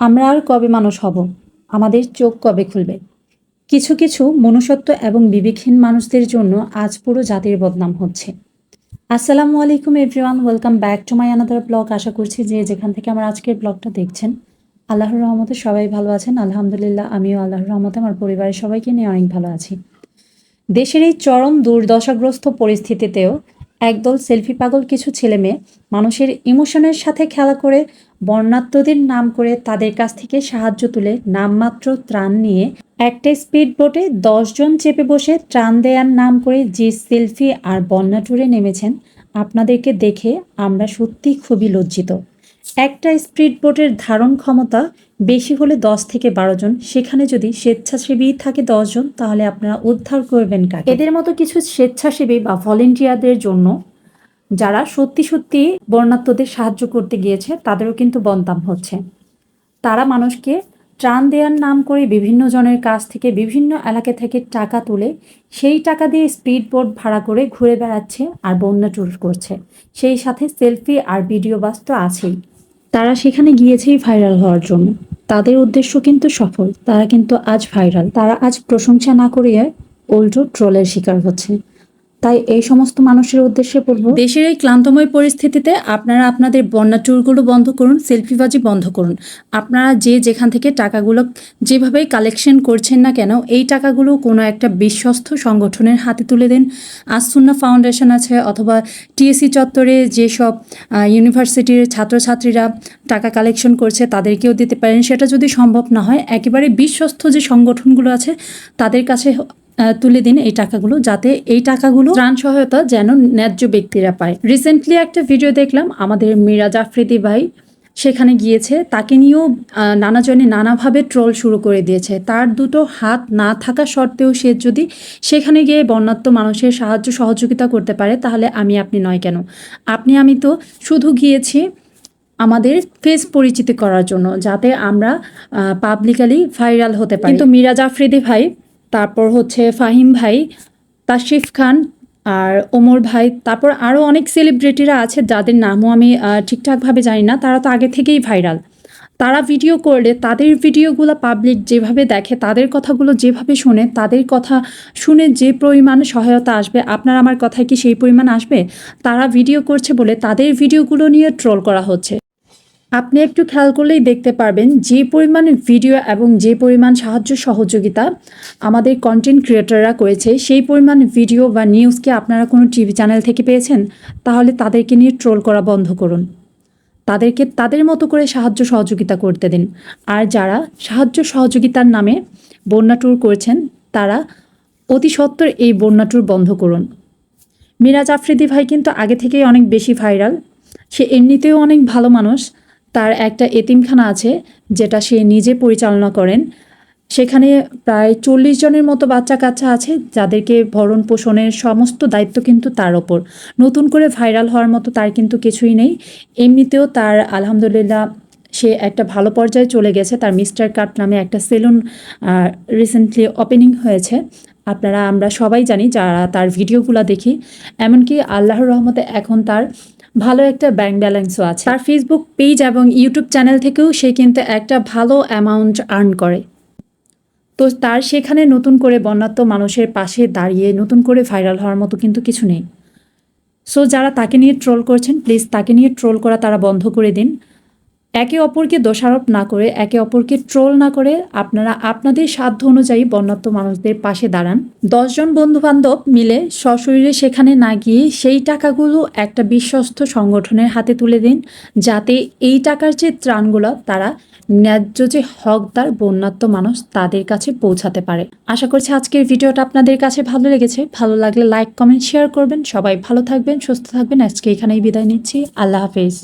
আমরা আর কবে মানুষ হব? আমাদের চোখ কবে খুলবে? কিছু কিছু মনুষ্যত্ব এবং বিবেকহীন মানুষদের জন্য আজ পুরো জাতির বদনাম হচ্ছে। আসসালামু আলাইকুম everyone welcome back to my another blog আশা করছি যে যেখান থেকে আমার আজকের ব্লগটা দেখছেন, আল্লাহর রহমতে সবাই ভালো আছেন। আলহামদুলিল্লাহ, আমিও আল্লাহর রহমতে, আমার পরিবারের সবাইকে নিয়ে অনেক ভালো আছি। দেশের এই চরম দুর্দশাগ্রস্ত পরিস্থিতিতেও একদল সেলফি পাগল কিছু ছেলে মেয়ে মানুষের ইমোশনের সাথে খেলা করে বর্ণাত্মদের নাম করে তাদের কাছ থেকে সাহায্য তুলে নামমাত্র ত্রাণ নিয়ে একটা স্পিড বোটে দশজন চেপে বসে ত্রাণ দেয়ার নাম করে যে সেলফি আর বন্যা ট্যুরে নেমেছেন, আপনাদেরকে দেখে আমরা সত্যি খুবই লজ্জিত। একটা স্পিড বোটের ধারণ ক্ষমতা বেশি হলে দশ থেকে বারো জন। সেখানে যদি স্বেচ্ছাসেবী থাকে দশজন তাহলে আপনারা উদ্ধার করবেন কাকে? এদের মতো কিছু স্বেচ্ছাসেবী বা ভলেন্টিয়ারদের জন্য যারা সত্যি সত্যি বর্ণাত্মদের সাহায্য করতে গিয়েছে, তাদেরও কিন্তু বন্তাম হচ্ছে। তারা মানুষকে ত্রাণ দেওয়ার নাম করে বিভিন্ন জনের কাছ থেকে বিভিন্ন এলাকা থেকে টাকা তুলে সেই টাকা দিয়ে স্পিড বোট ভাড়া করে ঘুরে বেড়াচ্ছে আর বন্যা ট্যুর করছে। সেই সাথে সেলফি আর ভিডিও বাস তো আছেই। তারা সেখানে গিয়েছেই ভাইরাল হওয়ার জন্য। তাদের উদ্দেশ্য কিন্তু সফল। তারা কিন্তু আজ ভাইরাল তারা আজ প্রশংসা না করিয়ে উল্টো ট্রোলের শিকার হচ্ছে। তাই এই সমস্ত মানুষের উদ্দেশ্যে বলব দেশের এই ক্লান্তময় পরিস্থিতিতে আপনারা আপনাদের বন্যা ট্যুরগুলো বন্ধ করুন, সেলফিবাজি বন্ধ করুন। আপনারা যে যেখান থেকে টাকাগুলো যেভাবেই কালেকশন করছেন না কেন, এই টাকাগুলো কোনো একটা বিশ্বস্ত সংগঠনের হাতে তুলে দিন। আসুন্না ফাউন্ডেশন আছে অথবা টিএসসি চত্বরে যেসব ইউনিভার্সিটির ছাত্রছাত্রীরা টাকা কালেকশন করছে তাদেরকেও দিতে পারেন। সেটা যদি সম্ভব না হয়, একেবারে বিশ্বস্ত যে সংগঠনগুলো আছে, তাদের কাছে তুলে দিন এই টাকাগুলো যাতে এই টাকাগুলো ত্রাণ সহায়তা যেন ন্যায্য ব্যক্তিরা পায়। রিসেন্টলি একটা ভিডিও দেখলাম, আমাদের মিরাজ আফ্রিদি ভাই সেখানে গিয়েছে, তাকে নিয়েও নানাজনে নানাভাবে ট্রোল শুরু করে দিয়েছে। তার দুটো হাত না থাকা সত্ত্বেও সে যদি সেখানে গিয়ে বন্যাত্ম মানুষের সাহায্য সহযোগিতা করতে পারে, তাহলে আমি আপনি নয় কেন? আপনি, আমি তো শুধু গিয়েছি আমাদের ফেস পরিচিতি করার জন্য, যাতে আমরা পাবলিকালি ভাইরাল হতে পারি। কিন্তু মিরাজ আফ্রিদি ভাই তারপর হচ্ছে ফাহিম ভাই তাশিফ খান আর ওমর ভাই। তারপর আরও অনেক সেলিব্রিটিরা আছে যাদের নামও আমি ঠিকঠাকভাবে জানি না। তারা তো আগে থেকেই ভাইরাল তারা ভিডিও করলে, তাদের ভিডিওগুলো পাবলিক যেভাবে দেখে, তাদের কথাগুলো যেভাবে শোনে, তাদের কথা শুনে যে পরিমাণ সহায়তা আসবে, আপনার আমার কথায় কি সেই পরিমাণ আসবে? তারা ভিডিও করছে বলে তাদের ভিডিওগুলো নিয়ে ট্রোল করা হচ্ছে। আপনি একটু খেয়াল করলেই দেখতে পারবেন যে পরিমাণ ভিডিও এবং যে পরিমাণ সাহায্য সহযোগিতা আমাদের কন্টেন্ট ক্রিয়েটাররা করেছে, সেই পরিমাণ ভিডিও বা নিউজকে আপনারা কোনো টিভি চ্যানেল থেকে পেয়েছেন? তাহলে তাদেরকে নিয়ে ট্রোল করা বন্ধ করুন। তাদেরকে, তাদের মতো করে সাহায্য সহযোগিতা করতে দিন। আর যারা সাহায্য সহযোগিতার নামে বন্যা ট্যুর করছেন, তারা অতি সত্বর এই বন্যা ট্যুর বন্ধ করুন। মিরাজ আফ্রিদি ভাই কিন্তু আগে থেকেই অনেক বেশি ভাইরাল সে এমনিতেও অনেক ভালো মানুষ। তার একটা এতিমখানা আছে যেটা সে নিজে পরিচালনা করেন। সেখানে প্রায় চল্লিশ জনের মতো বাচ্চা কাচ্চা আছে যাদেরকে ভরণ পোষণের সমস্ত দায়িত্ব কিন্তু তার ওপর। নতুন করে ভাইরাল হওয়ার মতো তার কিন্তু কিছুই নেই। এমনিতেও তার আলহামদুলিল্লাহ সে একটা ভালো পর্যায়ে চলে গেছে। তার মিস্টার কাট নামে একটা সেলুন রিসেন্টলি ওপেনিং হয়েছে। আপনারা, আমরা সবাই জানি যারা তার ভিডিওগুলো দেখি। এমনকি আল্লাহর রহমতে এখন তার ভালো একটা ব্যাংক ব্যালেন্সও আছে। তার ফেসবুক পেজ এবং ইউটিউব চ্যানেল থেকেও সে কিন্তু একটা ভালো অ্যামাউন্ট আর্ন করে। তো তার সেখানে নতুন করে বন্যাত্ম মানুষের পাশে দাঁড়িয়ে নতুন করে ভাইরাল হওয়ার মতো কিন্তু কিছু নেই। সো যারা তাকে নিয়ে ট্রোল করছেন প্লিজ তাকে নিয়ে ট্রোল করা তারা বন্ধ করে দিন। একে অপরকে দোষারোপ না করে, একে অপরকে ট্রোল না করে আপনারা আপনাদের সাধ্য অনুযায়ী বন্যাত্ম মানুষদের পাশে দাঁড়ান। দশজন বন্ধু বান্ধব মিলে সশরীরে সেখানে না গিয়ে সেই টাকাগুলো একটা বিশ্বস্ত সংগঠনের হাতে তুলে দিন, যাতে এই টাকার যে ত্রাণগুলো তারা ন্যায্য যে হকদার বন্যাত্ম মানুষ তাদের কাছে পৌঁছাতে পারে। আশা করছি আজকের ভিডিওটা আপনাদের কাছে ভালো লেগেছে। ভালো লাগলে লাইক, কমেন্ট, শেয়ার করবেন। সবাই ভালো থাকবেন, সুস্থ থাকবেন। আজকে এখানেই বিদায় নিচ্ছি। আল্লাহ হাফেজ।